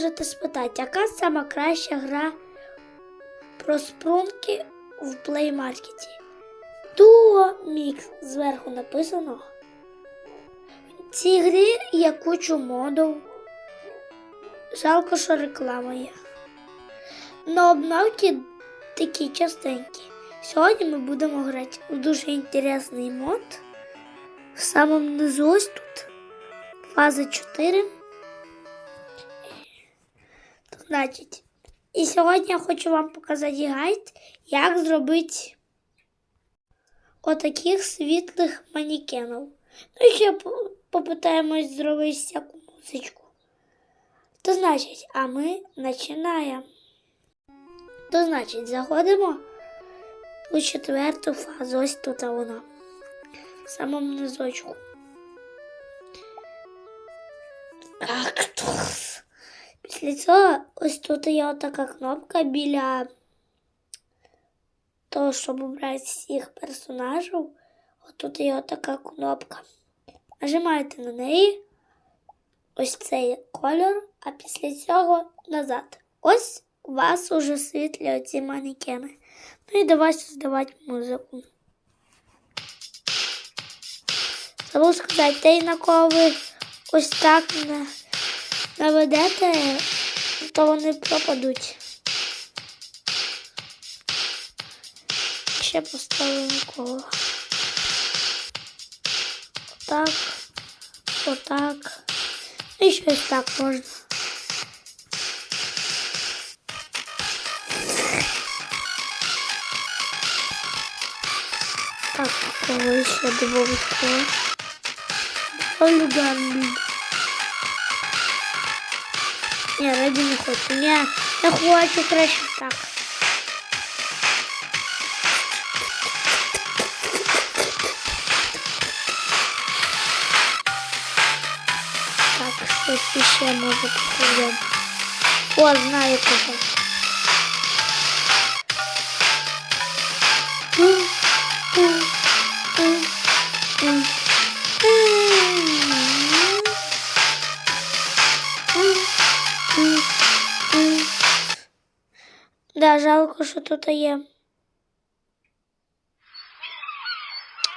Можете спитати, яка сама краща гра про спрунки в Market? Duo Mix зверху написано. В цій грі є кучу модів. Жалко, що реклама є. На обновки такі частенькі. Сьогодні ми будемо грати в дуже інтересний мод. В самому низу ось тут. Фаза 4. Значить, і сьогодні я хочу вам показати гайд, як зробити отаких світлих манекенів. Ну і ще попитаємось зробити всяку музичку. То значить, а ми починаємо. То значить, заходимо у четверту фазу. Ось тут вона. В самому низочку. Кактус. Після цього ось тут є така кнопка біля того, щоб обрати всіх персонажів. Отут є така кнопка. Нажимаєте на неї. Ось цей кольор, а після цього назад. Ось у вас уже світлі оці манекени. Ну і давайте здавати музику. Забув сказати, те, на кого ви ось так на наведете, то вони пропадуть. Ще поставимо коло. Отак, отак. І щось так можна. Так, кого ще добавити? Олюганний. Ні, раді не хочу. Ні, я хочу краще так. Так, щось ще може попробуємо. О, знаю кого. М, м, Да, жалко, що тут є.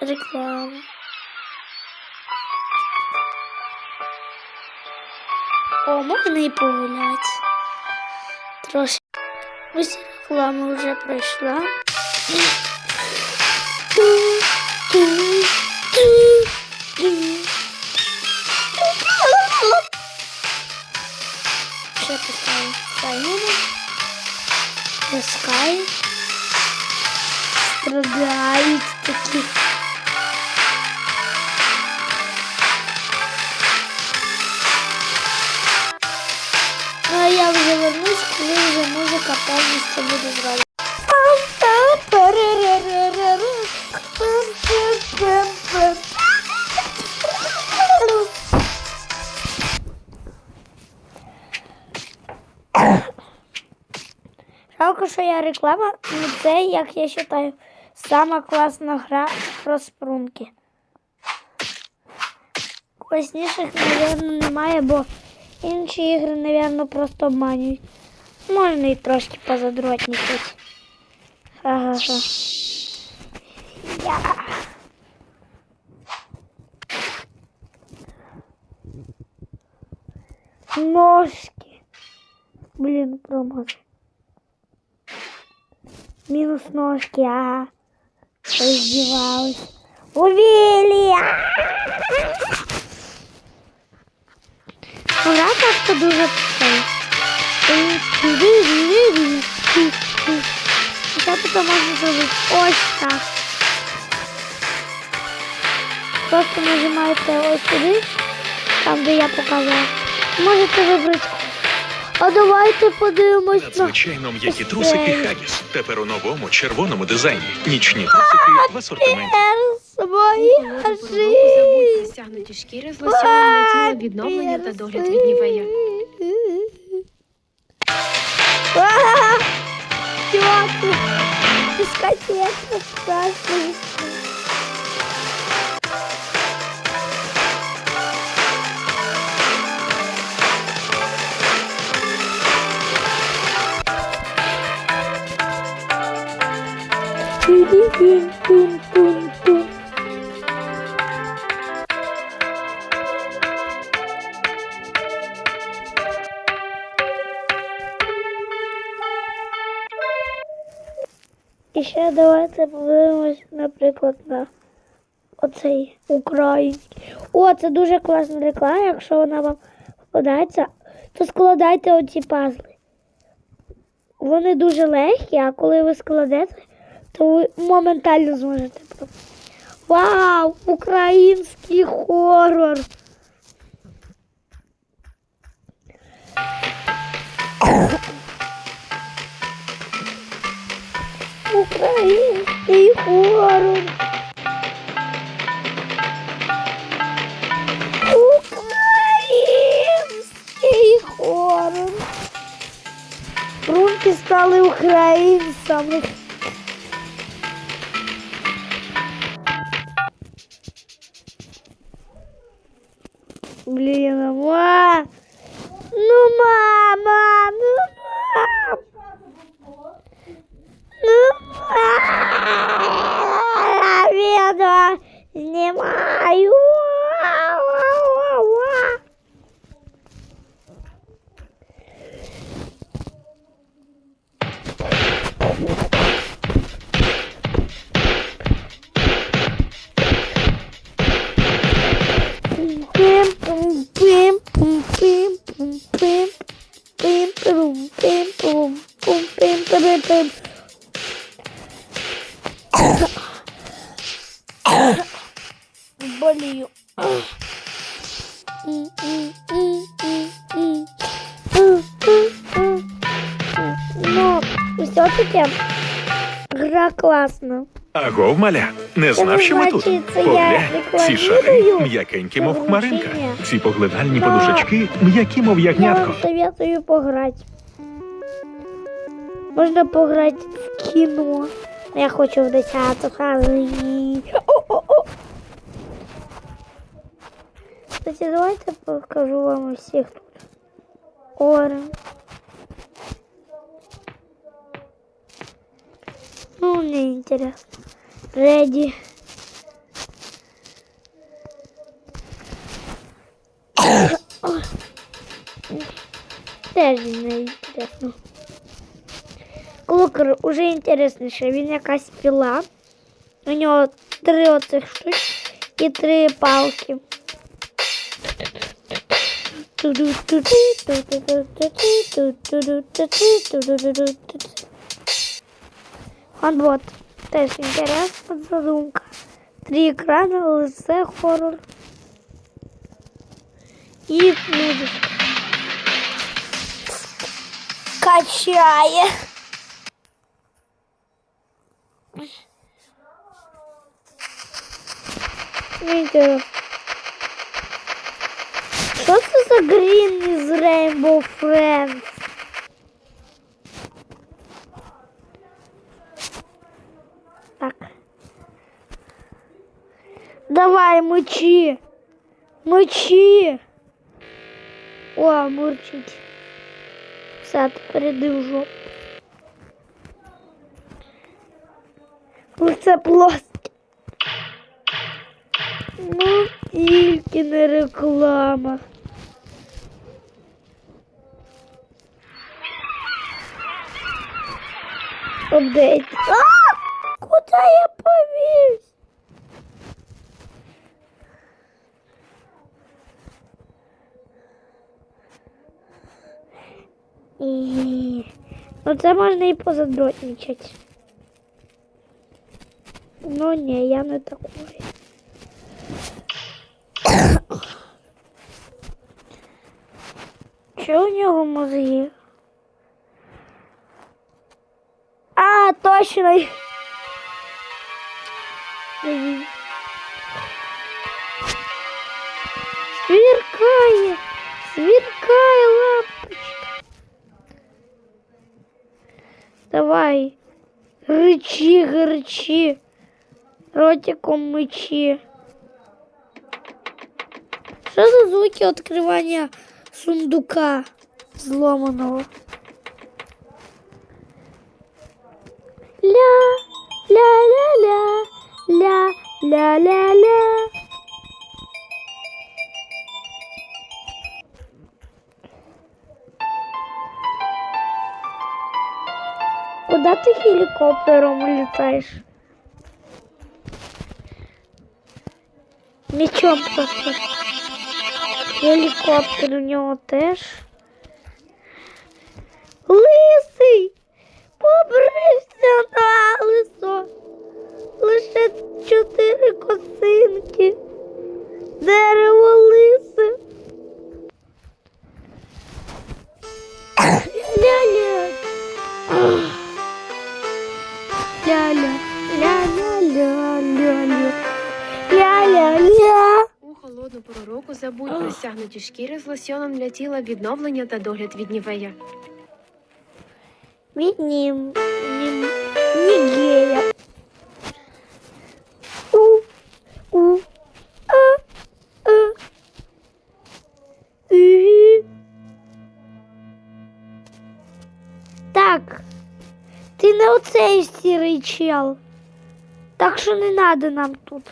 Реклама. О, можна і погуляти. Трошки. Ось реклама вже пройшла. Ще поставимо Сайону. Пускай. Страдають такі. Реклама, це, як я вважаю, сама класна гра про спрунки. Класніших, мабуть, немає, бо інші ігри, мабуть, просто обманюють. Можна і трошки позадротнікати. Ага. Я. Ножки. Блін, промазав. Минус ножки, ага. Раздевалась. Увели! Ура, как-то дуже. Що тут можна зробити? Ось так. Просто нажимаєте ось сюди, там де я показувала. Можете вибрати. А давайте подивимось на... Надзвичайно м'які трусики Хагіс. Тепер у новому червоному дизайні. Нічні трусики в асортименті. Забудь стягнуті шкіри з лосьоном тіла відновлення та догляд від нівея. Чувак, дискотека страшная. І ще давайте подивимось, наприклад, на оцей український. О, це дуже класна реклама. Якщо вона вам попадається, то складайте оці пазли. Вони дуже легкі, а коли ви складете, то ви моментально зможете. Вау! Український хорор! Український хорор! Український хорор! Рунки стали українцями. Болію. Ну, все-таки гра класна. Агов, маля, не знав, що ми тут. Поглянь, ці шари м'якенькі, мов хмаринка. Ці поглинальні подушечки м'які, мов Я ягнятко. вам советую пограти. Можна пограти в кіно. Я хочу в 10 хази. Кстати, давайте покажу вам всіх тут. Орен. Ну, мне интересно. Реди. Теж не інтересно. Клокер уже інтересніше. Він якась піла. У нього три оцих штук і три палки. Он вот. Теж інтересна задумка. Три екрани, лице, хорор. І музика. Качає. Інтересно. Що це за грін із Rainbow Мочи. Мочи. О, мурчить. Тепер іди в жопу. Лице плоске. Ну, тільки не реклама. Апдейт. А! Куда я повіз? І... Ну це можна і позадротничати. Ну ні, я не такой. Що у нього мозги? А, точно. Давай, рычи, рычи, ротиком мычи. Что за звуки открывания сундука взломанного? Ля, ля, ля, Куда ти гелікоптером літаєш? Мечом просто. Гелікоптер у нього теж. Забудь шкіри з лосьоном для тіла, відновлення та догляд від нівея. Від нім, нім, Нігея. У, у, а, а. І. Так, ти не оцей сірий чел. Так що не надо нам тут.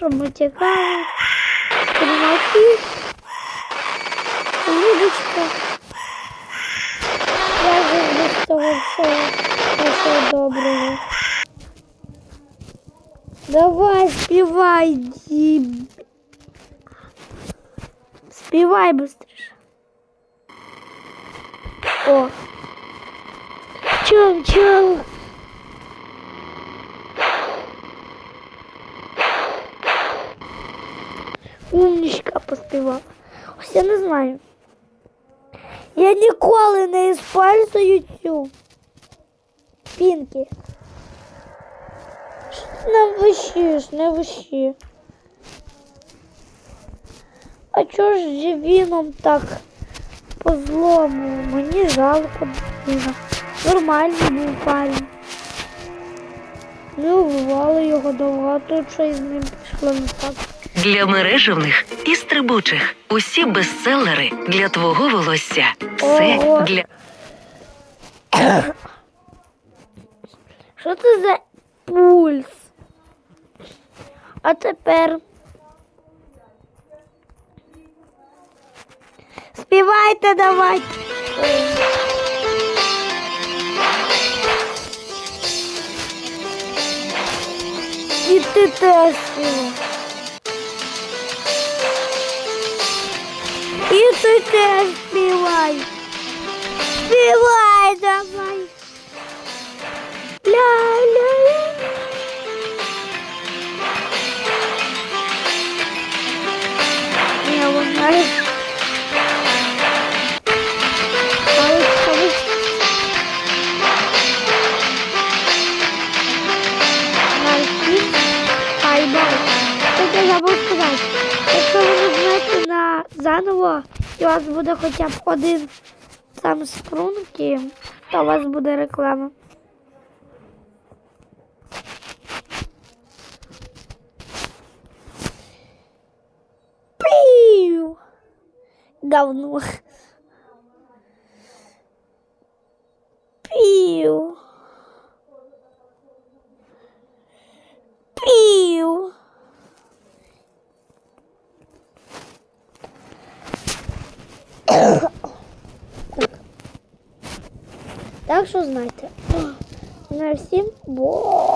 що ми тікаємо. Стрімаки. Лідочка. Я вже без того всього. Всього доброго. Давай, співай, Дім. Співай быстріше. О. Чом, чом. Умничка поспівала. Ось я не знаю. Я ніколи не использую цю. Пінки. Не вищиш, не вищи. А чого ж Джевіном так по злому? Мені жалко Джевіна. Нормальний був парень. Не убивали його довго, а тут щось з ним пішло не так. Для мережевних і стрибучих усі бестселери для твого волосся. Все Ого. для Що це за пульс? А тепер. Співайте давайте. І ти теж співай. Ти теж співай. Співай давай. Ля-ля-ля. У вас буде хоча б один там спрунки, то у вас буде реклама. Пиу. Говно. Пиу. Так знайте. На всім бо.